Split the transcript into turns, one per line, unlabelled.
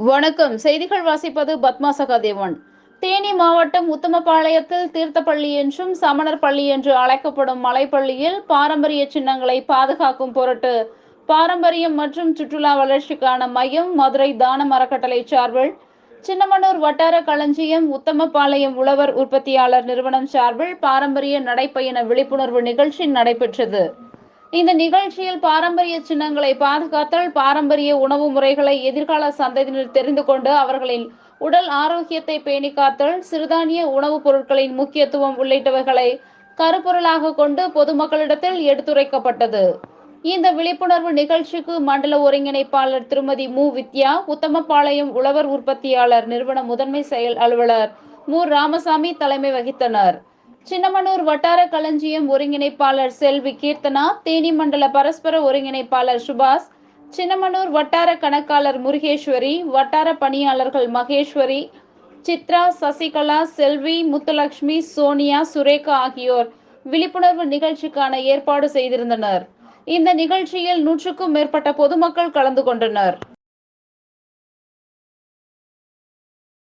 வணக்கம். செய்திகள் வாசிப்பது பத்மா சகாதேவன். தேனி மாவட்டம் உத்தமபாளையத்தில் தீர்த்தப்பள்ளி என்றும் சமணர் பள்ளி என்று அழைக்கப்படும் மலைப்பள்ளியில் பாரம்பரிய சின்னங்களை பாதுகாக்கும் பொருட்டு பாரம்பரியம் மற்றும் சுற்றுலா வளர்ச்சிக்கான மையம் மதுரை தானம் அறக்கட்டளை சார்பில் சின்னமனூர் வட்டார களஞ்சியம் உத்தமபாளையம் உழவர் உற்பத்தியாளர் நிறுவனம் சார்பில் பாரம்பரிய நடைப்பயண விழிப்புணர்வு நிகழ்ச்சி நடைபெற்றது. இந்த நிகழ்ச்சியில் பாரம்பரிய சின்னங்களை பாதுகாத்தல் பாரம்பரிய உணவு முறைகளை எதிர்கால சந்ததியினர் தெரிந்து கொண்டு அவர்களின் உடல் ஆரோக்கியத்தை பேணி காத்தல் சிறுதானிய உணவுப் பொருட்களின் முக்கியத்துவம் உள்ளிட்டவைகளை கருப்பொருளாக கொண்டு பொதுமக்களிடத்தில் எடுத்துரைக்கப்பட்டது. இந்த விழிப்புணர்வு நிகழ்ச்சிக்கு மண்டல ஒருங்கிணைப்பாளர் திருமதி மு. வித்யா உத்தமபாளையம் உழவர் உற்பத்தியாளர் நிறுவன முதன்மை செயல் அலுவலர் மு. ராமசாமி தலைமை வகித்தனர். சின்னமனூர் வட்டார களஞ்சியம் ஒருங்கிணைப்பாளர் செல்வி கீர்த்தனா தேனி மண்டல பரஸ்பர ஒருங்கிணைப்பாளர் சுபாஷ் சின்னமனூர் வட்டார கணக்காளர் முருகேஸ்வரி வட்டார பணியாளர்கள் மகேஸ்வரி சித்ரா சசிகலா செல்வி முத்துலட்சுமி சோனியா சுரேகா ஆகியோர் விழிப்புணர்வு நிகழ்ச்சிக்கான ஏற்பாடு செய்திருந்தனர். இந்த நிகழ்ச்சியில் நூற்றுக்கும் மேற்பட்ட பொதுமக்கள் கலந்து கொண்டனர்.